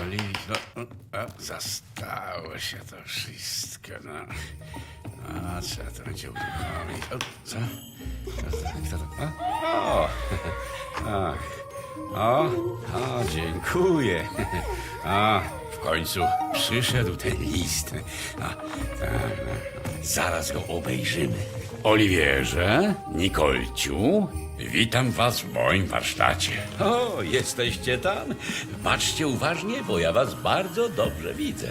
olić. No, o, zastało się to wszystko. No, no trzeba to będzie uruchomić. O, co? Co to? Kto to? O, o, ach. o, o, dziękuję. A, w końcu przyszedł ten list. Zaraz go obejrzymy. Oliwierze, Nikolciu, witam was w moim warsztacie. O, jesteście tam? Patrzcie uważnie, bo ja was bardzo dobrze widzę.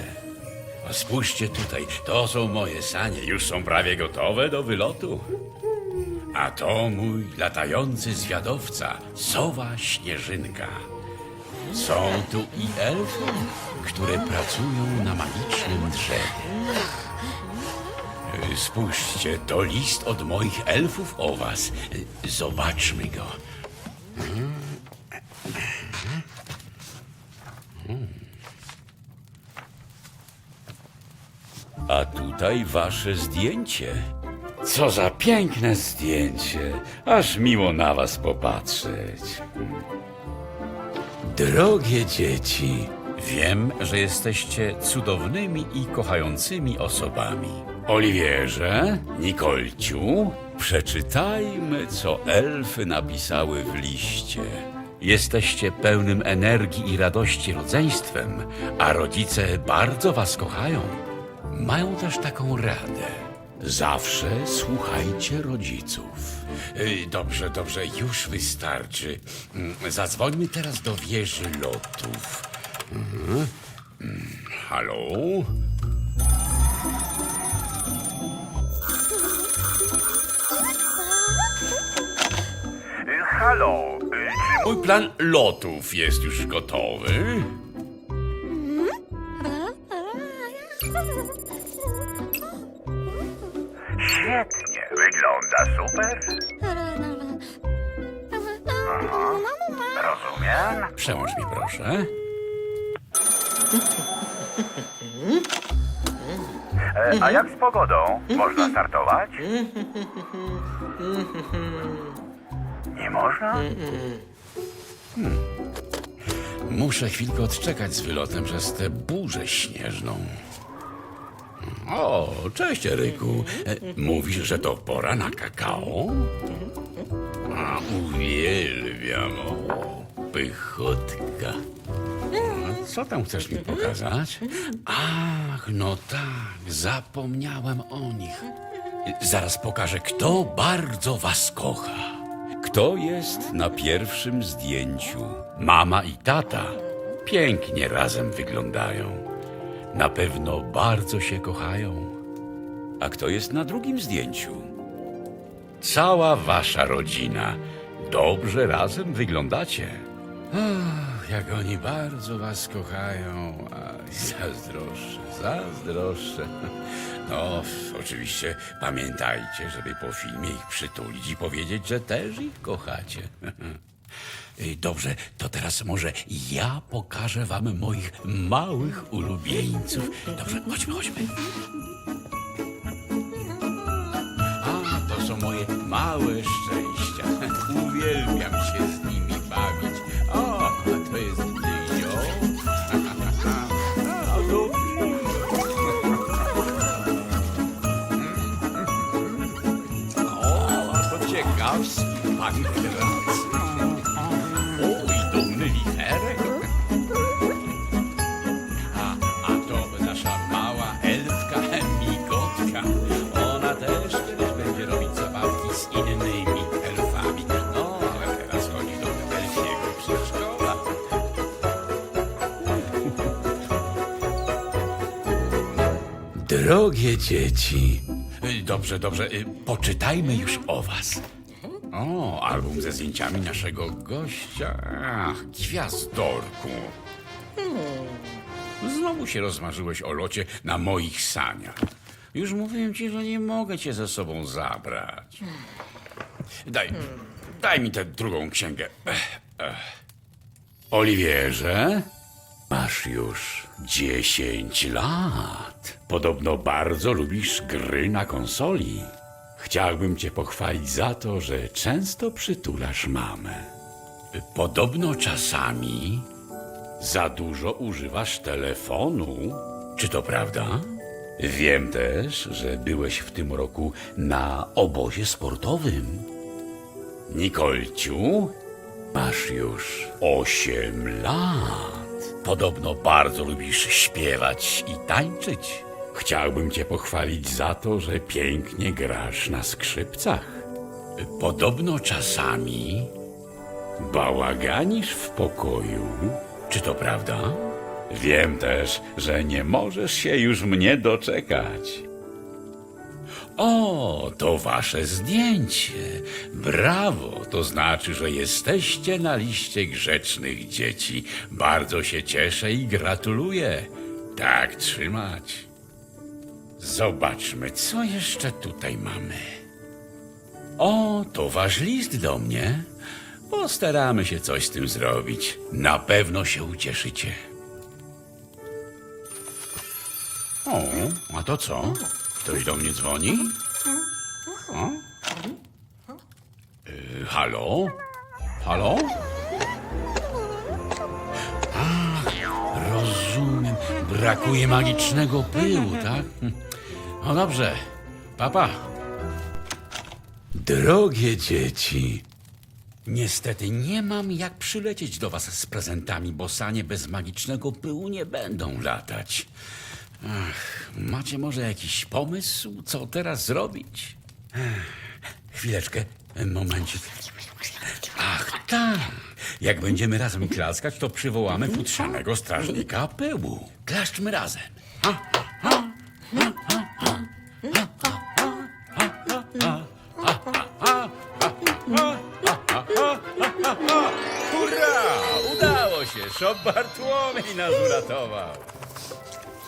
A spójrzcie tutaj, to są moje sanie, już są prawie gotowe do wylotu. A to mój latający zwiadowca, sowa Śnieżynka. Są tu i elfy, które pracują na magicznym drzewie. Spójrzcie, to list od moich elfów o was. Zobaczmy go. A tutaj wasze zdjęcie. Co za piękne zdjęcie. Aż miło na was popatrzeć. Drogie dzieci, wiem, że jesteście cudownymi i kochającymi osobami. Oliwierze, Nikolciu, przeczytajmy, co elfy napisały w liście. Jesteście pełnym energii i radości rodzeństwem, a rodzice bardzo was kochają. Mają też taką radę. Zawsze słuchajcie rodziców. Y, Dobrze, dobrze, już wystarczy. Mm, Zadzwońmy teraz do wieży lotów. Mhm. Mm, Halo? Halo, czy Mój plan lotów jest już gotowy. Wygląda super? Aha, rozumiem. Przełącz mi proszę. E, a jak z pogodą? Można startować? Nie można? Muszę chwilkę odczekać z wylotem przez tę burzę śnieżną. O, cześć Eryku. E, Mówisz, że to pora na kakao? A, uwielbiam. O, pychotka. Co tam chcesz mi pokazać? Ach, no tak, zapomniałem o nich. Zaraz pokażę, kto bardzo was kocha. Kto jest na pierwszym zdjęciu? Mama i tata pięknie razem wyglądają. Na pewno bardzo się kochają. A kto jest na drugim zdjęciu? Cała wasza rodzina. Dobrze razem wyglądacie. Ach, jak oni bardzo was kochają. Aj, zazdroszczę, zazdroszczę. No, oczywiście pamiętajcie, żeby po filmie ich przytulić i powiedzieć, że też ich kochacie. Y, Dobrze, to teraz może ja pokażę wam moich małych ulubieńców. Dobrze, chodźmy, chodźmy. Drogie dzieci. Y, Dobrze, dobrze, y, poczytajmy już o was. O, album ze zdjęciami naszego gościa. Ach, gwiazdorku. znowu się rozmarzyłeś o locie na moich saniach. Już mówiłem ci, że nie mogę cię ze sobą zabrać. Daj, daj mi tę drugą księgę. Oliwierze, masz już 10 lat. Podobno bardzo lubisz gry na konsoli. Chciałbym cię pochwalić za to, że często przytulasz mamę. Podobno czasami za dużo używasz telefonu. Czy to prawda? Wiem też, że byłeś w tym roku na obozie sportowym. Nikolciu, masz już 8 lat. Podobno bardzo lubisz śpiewać i tańczyć. Chciałbym cię pochwalić za to, że pięknie grasz na skrzypcach. Podobno czasami bałaganisz w pokoju. Czy to prawda? Wiem też, że nie możesz się już mnie doczekać. O, to wasze zdjęcie. Brawo, to znaczy, że jesteście na liście grzecznych dzieci. Bardzo się cieszę i gratuluję. Tak trzymać. Zobaczmy, co jeszcze tutaj mamy. O, to wasz list do mnie. Postaramy się coś z tym zrobić. Na pewno się ucieszycie. O, a to co? Ktoś do mnie dzwoni? O? Y, halo? Halo? A, rozumiem. Brakuje magicznego pyłu, tak? No dobrze. Papa. Drogie dzieci, Niestety nie mam jak przylecieć do was z prezentami, bo sanie bez magicznego pyłu nie będą latać. Ach, macie może jakiś pomysł, co teraz zrobić? Chwileczkę, momencik. Ach, tak. Jak będziemy razem klaskać, to przywołamy futrzanego strażnika pyłu. Klaszczmy razem. Hurra! Udało się! Szop Bartłomiej nas uratował.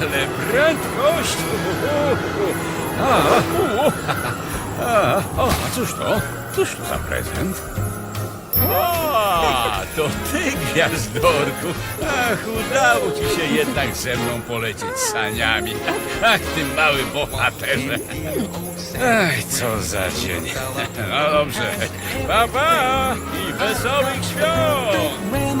Ale prędkość! A, a, o, a cóż to? Cóż to za prezent? O, to ty, gwiazdorku! Ach, udało ci się jednak ze mną polecieć saniami. Ach, ty mały bohaterze. Ach, co za dzień. No dobrze. Pa, pa i wesołych świąt! When